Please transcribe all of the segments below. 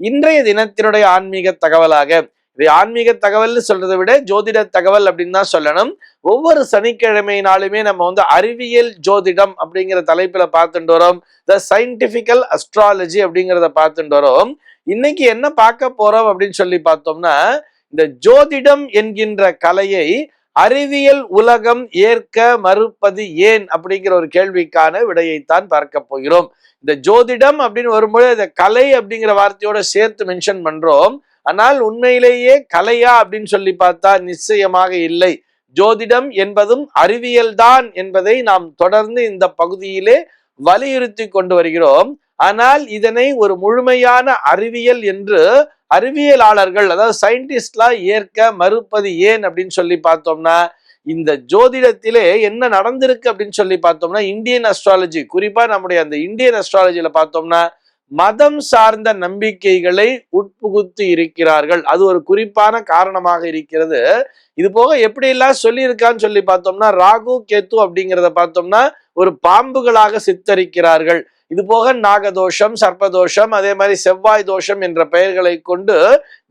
இன்றைய தினத்தினுடைய ஆன்மீக தகவலாக இது ஆன்மீக தகவல்னு சொல்றதை விட ஜோதிட தகவல் அப்படின்னு தான் சொல்லணும். ஒவ்வொரு சனிக்கிழமை நாளுமே நம்ம வந்து அறிவியல் ஜோதிடம் அப்படிங்கிற தலைப்புல பார்த்துட்டு வரோம். த சயின்டிபிக்கல் அஸ்ட்ராலஜி அப்படிங்கிறத பார்த்துட்டு வரோம். இன்னைக்கு என்ன பார்க்க போறோம் அப்படின்னு சொல்லி பார்த்தோம்னா இந்த ஜோதிடம் என்கின்ற கலையை அறிவியல் உலகம் ஏற்க மறுப்பது ஏன் அப்படிங்கிற ஒரு கேள்விக்கான விடையைத்தான் பார்க்க போகிறோம். இந்த ஜோதிடம் அப்படின்னு வரும்போது இந்த கலை அப்படிங்கிற வார்த்தையோட சேர்த்து மென்ஷன் பண்றோம். ஆனால் உண்மையிலேயே கலையா அப்படின்னு சொல்லி பார்த்தா நிச்சயமாக இல்லை. ஜோதிடம் என்பதும் அறிவியல்தான் என்பதை நாம் தொடர்ந்து இந்த பகுதியிலே வலியுறுத்தி கொண்டு வருகிறோம். ஆனால் இதனை ஒரு முழுமையான அறிவியல் என்று அறிவியலாளர்கள் அதாவது சயின்டிஸ்ட்லாம் ஏற்க மறுப்பது ஏன் அப்படின்னு சொல்லி பார்த்தோம்னா இந்த ஜோதிடத்திலே என்ன நடந்திருக்கு அப்படின்னு சொல்லி பார்த்தோம்னா இந்தியன் அஸ்ட்ராலஜி குறிப்பா நம்முடைய அந்த இந்தியன் அஸ்ட்ராலஜியில் பார்த்தோம்னா மதம் சார்ந்த நம்பிக்கைகளை உட்புகுத்து இருக்கிறார்கள். அது ஒரு குறிப்பான காரணமாக இருக்கிறது. இது போக எப்படி எல்லாம் சொல்லியிருக்கான்னு சொல்லி பார்த்தோம்னா ராகு கேத்து அப்படிங்கிறத பார்த்தோம்னா ஒரு பாம்புகளாக சித்தரிக்கிறார்கள். இது போக நாகதோஷம் சர்ப்பதோஷம் அதே மாதிரி செவ்வாய் தோஷம் என்ற பெயர்களை கொண்டு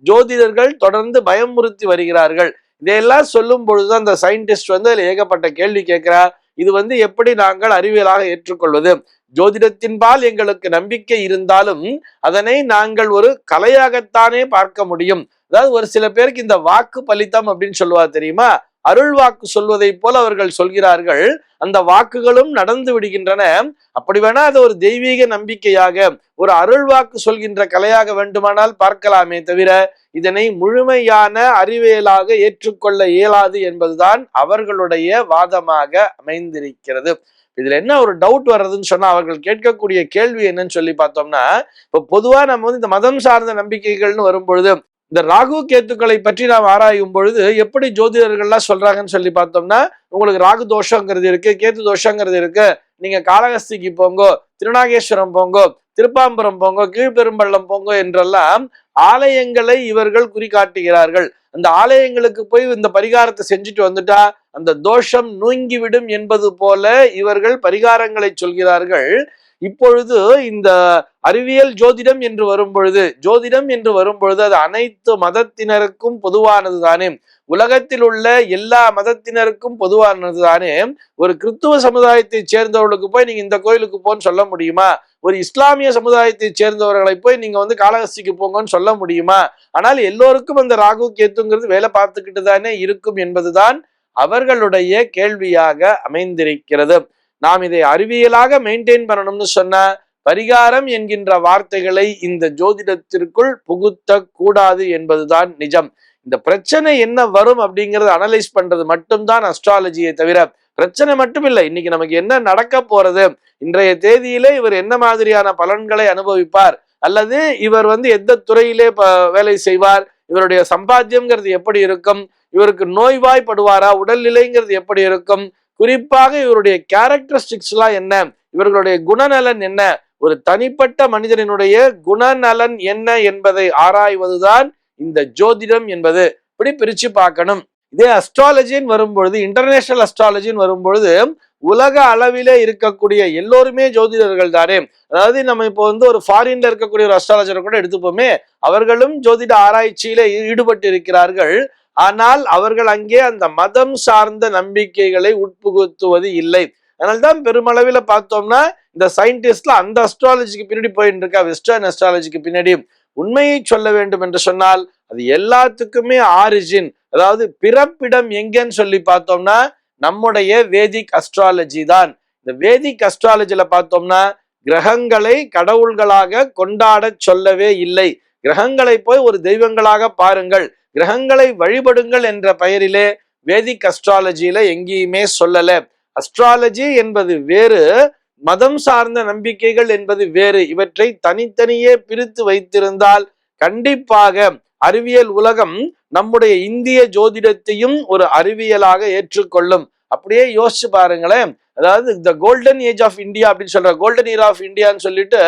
ஜோதிடர்கள் தொடர்ந்து பயமுறுத்தி வருகிறார்கள். இதையெல்லாம் சொல்லும் பொழுது அந்த சயின்டிஸ்ட் வந்து அதில் ஏகப்பட்ட கேள்வி கேட்கிறார். இது வந்து எப்படி நாங்கள் அறிவியலாக ஏற்றுக்கொள்வது? ஜோதிடத்தின்பால் எங்களுக்கு நம்பிக்கை இருந்தாலும் அதனை நாங்கள் ஒரு கலையாகத்தானே பார்க்க முடியும். அதாவது ஒரு சில பேருக்கு இந்த வாக்கு பலித்தம் அப்படின்னு சொல்லுவா தெரியுமா? அருள் வாக்கு சொல்வதை போல அவர்கள் சொல்கிறார்கள். அந்த வாக்குகளும் நடந்து விடுகின்றன. அப்படி வேணா அது ஒரு தெய்வீக நம்பிக்கையாக ஒரு அருள் வாக்கு சொல்கின்ற கலையாக வேண்டுமானால் பார்க்கலாமே தவிர இதனை முழுமையான அறிவியலாக ஏற்றுக்கொள்ள இயலாது என்பதுதான் அவர்களுடைய வாதமாக அமைந்திருக்கிறது. இதுல என்ன ஒரு டவுட் வர்றதுன்னு சொன்னா அவர்கள் கேட்கக்கூடிய கேள்வி என்னன்னு சொல்லி பார்த்தோம்னா இப்ப பொதுவா நம்ம வந்து இந்த மதம் சார்ந்த நம்பிக்கைகள்னு வரும்பொழுது இந்த ராகு கேத்துக்களை பற்றி நாம் ஆராயும் பொழுது எப்படி ஜோதிடர்கள்லாம் சொல்றாங்கன்னு சொல்லி பார்த்தோம்னா உங்களுக்கு ராகு தோஷங்கிறது இருக்கு கேத்து தோஷங்கிறது இருக்கு. நீங்க காளகஸ்திக்கு போங்கோ திருநாகேஸ்வரம் போங்கோ திருப்பாம்பரம் போங்கோ கீழ்பெரும்பள்ளம் போங்கோ என்றெல்லாம் ஆலயங்களை இவர்கள் குறிகாட்டுகிறார்கள். அந்த ஆலயங்களுக்கு போய் இந்த பரிகாரத்தை செஞ்சுட்டு வந்துட்டா அந்த தோஷம் நூங்கிவிடும் என்பது போல இவர்கள் பரிகாரங்களை சொல்கிறார்கள். இப்பொழுது இந்த அறிவியல் ஜோதிடம் என்று வரும் பொழுது ஜோதிடம் என்று வரும் பொழுது அது அனைத்து மதத்தினருக்கும் பொதுவானது தானே உலகத்தில் உள்ள எல்லா மதத்தினருக்கும் பொதுவானது தானே ஒரு கிறித்துவ சமுதாயத்தை சேர்ந்தவர்களுக்கு போய் நீங்க இந்த கோயிலுக்கு போன்னு சொல்ல முடியுமா? ஒரு இஸ்லாமிய சமுதாயத்தை சேர்ந்தவர்களை போய் நீங்க வந்து காலகஸ்திக்கு போங்கன்னு சொல்ல முடியுமா? ஆனால் எல்லோருக்கும் அந்த ராகு கேத்துங்கிறது வேலை பார்த்துக்கிட்டு தானே இருக்கும் என்பதுதான் அவர்களுடைய கேள்வியாக அமைந்திருக்கிறது. நாம் இதை அறிவியலாக மெயின்டைன் பண்ணணும்னு சொன்ன பரிகாரம் என்கின்ற வார்த்தைகளை இந்த ஜோதிடத்திற்குள் புகுத்த கூடாது என்பதுதான் நிஜம். இந்த பிரச்சனை என்ன வரும் அப்படிங்கறத அனலைஸ் பண்றது மட்டும்தான் அஸ்ட்ராலஜியை தவிர பிரச்சனை மட்டும் இல்லை இன்னைக்கு நமக்கு என்ன நடக்க போறது? இன்றைய தேதியிலே இவர் என்ன மாதிரியான பலன்களை அனுபவிப்பார்? அல்லது இவர் வந்து எந்த துறையிலே வேலை செய்வார்? இவருடைய சம்பாத்தியம்ங்கிறது எப்படி இருக்கும்? இவருக்கு நோய்வாய்ப்படுவாரா? உடல்நிலைங்கிறது எப்படி இருக்கும்? குறிப்பாக இவருடைய கேரக்டரிஸ்டிக்ஸ்லாம் என்ன? இவர்களுடைய குணநலன் என்ன? ஒரு தனிப்பட்ட மனிதனினுடைய குணநலன் என்ன என்பதை ஆராய்வதுதான் இந்த ஜோதிடம் என்பது. இப்படி பிரிச்சு பார்க்கணும். இதே அஸ்ட்ராலஜின்னு வரும்பொழுது இன்டர்நேஷனல் அஸ்ட்ராலஜின்னு வரும்பொழுது உலக அளவிலே இருக்கக்கூடிய எல்லோருமே ஜோதிடர்கள் தானே. அதாவது நம்ம இப்போ வந்து ஒரு ஃபாரின்ல இருக்கக்கூடிய ஒரு அஸ்ட்ராலஜரை கூட எடுத்துப்போமே அவர்களும் ஜோதிட ஆராய்ச்சியில ஈடுபட்டு இருக்கிறார்கள் ஆனால் அவர்கள் அங்கே அந்த மதம் சார்ந்த நம்பிக்கைகளை உட்புகுத்துவது இல்லை. அதனால்தான் பெருமளவில் பார்த்தோம்னா இந்த சயின்டிஸ்ட்ல அந்த அஸ்ட்ராலஜிக்கு பின்னாடி போயிட்டு இருக்கா வெஸ்டர்ன் அஸ்ட்ராலஜிக்கு பின்னாடி. உண்மையை சொல்ல வேண்டும் என்று சொன்னால் அது எல்லாத்துக்குமே ஆரிஜின் அதாவது பிறப்பிடம் எங்கன்னு சொல்லி பார்த்தோம்னா நம்முடைய வேதிக் அஸ்ட்ராலஜி தான். இந்த வேதிக் அஸ்ட்ராலஜியில பார்த்தோம்னா கிரகங்களை கடவுள்களாக கொண்டாட சொல்லவே இல்லை. கிரகங்களை போய் ஒரு தெய்வங்களாக பாருங்கள். கிரகங்களை வழிபடுங்கள் என்ற பெயரிலே வேதிக் அஸ்ட்ராலஜியில எங்கேயுமே சொல்லல. அஸ்ட்ராலஜி என்பது வேறு மதம் சார்ந்த நம்பிக்கைகள் என்பது வேறு. இவற்றை தனித்தனியே பிரித்து வைத்திருந்தால் கண்டிப்பாக அறிவியல் உலகம் நம்முடைய இந்திய ஜோதிடத்தையும் ஒரு அறிவியலாக ஏற்றுக்கொள்ளும். அப்படியே யோசிச்சு பாருங்களேன். அதாவது இந்த கோல்டன் ஏஜ் ஆஃப் இந்தியா அப்படின்னு சொல்ற கோல்டன் இயர் ஆஃப் இந்தியான்னு சொல்லிட்டு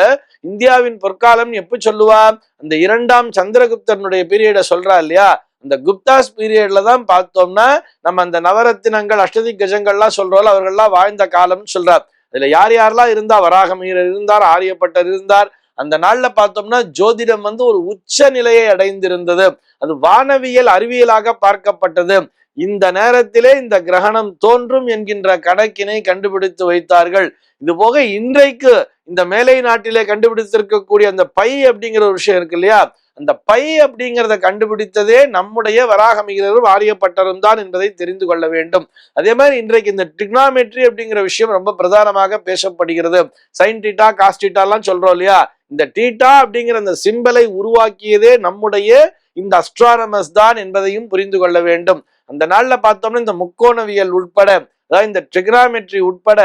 இந்தியாவின் பொற்காலம் எப்ப சொல்லுவா? அந்த இரண்டாம் சந்திரகுப்தனுடைய பீரியட சொல்றா இல்லையா? இந்த குப்தாஸ் பீரியட்ல தான் பார்த்தோம்னா நம்ம அந்த நவரத்தினங்கள் அஷ்டதி கஜங்கள்லாம் சொல்றோம் அவர்கள்லாம் வாழ்ந்த காலம்னு சொல்றார் அதுல யார் யாரெல்லாம் இருந்தா? வராகமீரர் இருந்தார் ஆரியப்பட்டர் இருந்தார். அந்த நாள்ல பார்த்தோம்னா ஜோதிடம் வந்து ஒரு உச்ச நிலையை அடைந்திருந்தது. அது வானவியல் அறிவியலாக பார்க்கப்பட்டது. இந்த நேரத்திலே இந்த கிரகணம் தோன்றும் என்கின்ற கணக்கினை கண்டுபிடித்து வைத்தார்கள். இது போக இன்றைக்கு இந்த மேலை நாட்டிலே கண்டுபிடித்திருக்கக்கூடிய அந்த பை அப்படிங்கிற ஒரு விஷயம் இருக்கு இல்லையா? அந்த பை அப்படிங்கிறத கண்டுபிடித்ததே நம்முடைய வராகமிகிறரும் ஆரியப்பட்டரும் தான் என்பதை தெரிந்து கொள்ள வேண்டும். அதே மாதிரி இன்றைக்கு இந்த டிக்னாமெட்ரி அப்படிங்கிற விஷயம் ரொம்ப பிரதானமாக பேசப்படுகிறது. சைன் டீட்டா காஸ்டீட்டாலாம் சொல்றோம் இல்லையா? இந்த டீட்டா அப்படிங்கிற அந்த சிம்பலை உருவாக்கியதே நம்முடைய இந்த அஸ்ட்ரானமஸ் தான் என்பதையும் புரிந்து கொள்ள வேண்டும். அந்த நாள்ல பார்த்தோம்னா இந்த முக்கோணவியல் உட்பட அதாவது இந்த ட்ரிகனாமெட்ரி உட்பட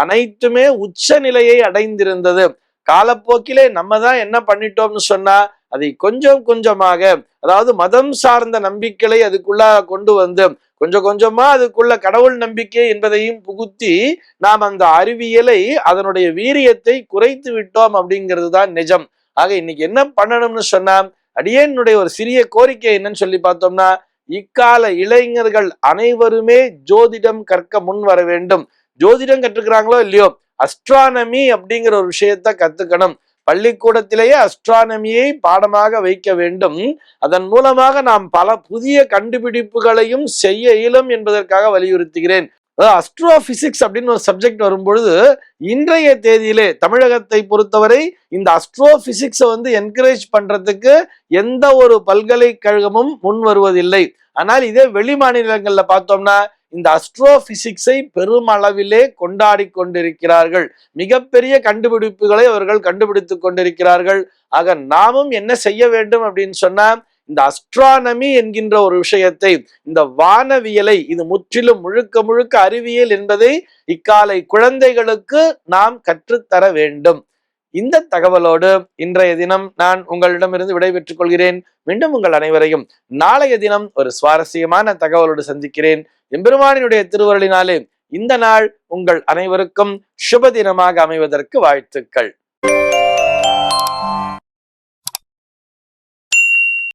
அனைத்துமே உச்ச நிலையை அடைந்திருந்தது. காலப்போக்கிலே நம்ம தான் என்ன பண்ணிட்டோம்னு சொன்னா அதை கொஞ்சம் கொஞ்சமாக அதாவது மதம் சார்ந்த நம்பிக்கைகளை அதுக்குள்ள கொண்டு வந்து கொஞ்சம் கொஞ்சமா அதுக்குள்ள கடவுள் நம்பிக்கை என்பதையும் புகுத்தி நாம் அந்த அறிவியலை அதனுடைய வீரியத்தை குறைத்து விட்டோம் அப்படிங்கிறது தான் நிஜம். ஆக இன்னைக்கு என்ன பண்ணணும்னு சொன்னா அடியேனுடைய ஒரு சிறிய கோரிக்கை என்னன்னு சொல்லி பார்த்தோம்னா இக்கால இளைஞர்கள் அனைவருமே ஜோதிடம் கற்க முன் வர வேண்டும். ஜோதிடம் கற்றுக்கிறாங்களோ இல்லையோ? அஸ்ட்ரானமி அப்படிங்கிற ஒரு விஷயத்த கத்துக்கணும். பள்ளிக்கூடத்திலேயே அஸ்ட்ரானமியை பாடமாக வைக்க வேண்டும். அதன் மூலமாக நாம் பல புதிய கண்டுபிடிப்புகளையும் செய்ய இயலும் என்பதற்காக வலியுறுத்துகிறேன். அஸ்ட்ரோ பிசிக்ஸ் அப்படின்னு ஒரு சப்ஜெக்ட் வரும்பொழுது இன்றைய தேதியிலே தமிழகத்தை பொறுத்தவரை இந்த அஸ்ட்ரோ பிசிக்ஸை வந்து என்கரேஜ் பண்றதுக்கு எந்த ஒரு பல்கலைக்கழகமும் முன் வருவதில்லை. ஆனால் இதே வெளி மாநிலங்கள்ல பார்த்தோம்னா இந்த அஸ்ட்ரோ பிசிக்ஸை பெருமளவிலே கொண்டாடி கொண்டிருக்கிறார்கள். மிகப்பெரிய கண்டுபிடிப்புகளை அவர்கள் கண்டுபிடித்து கொண்டிருக்கிறார்கள். ஆக நாமும் என்ன செய்ய வேண்டும் அப்படின்னு சொன்னா இந்த அஸ்ட்ரானமி என்கின்ற ஒரு விஷயத்தை இந்த வானவியலை இது முற்றிலும் முழுக்க முழுக்க அறிவியல் என்பதை இக்காலை குழந்தைகளுக்கு நாம் கற்றுத்தர வேண்டும். இந்த தகவலோடு இன்றைய தினம் நான் உங்களிடமிருந்து விடைபெற்றுக் கொள்கிறேன். மீண்டும் உங்கள் அனைவரையும் நாளைய தினம் ஒரு சுவாரஸ்யமான தகவலோடு சந்திக்கிறேன். எம்பெருமானினுடைய திருவருளினாலே இந்த நாள் உங்கள் அனைவருக்கும் சுப தினமாக அமைவதற்கு வாழ்த்துக்கள்.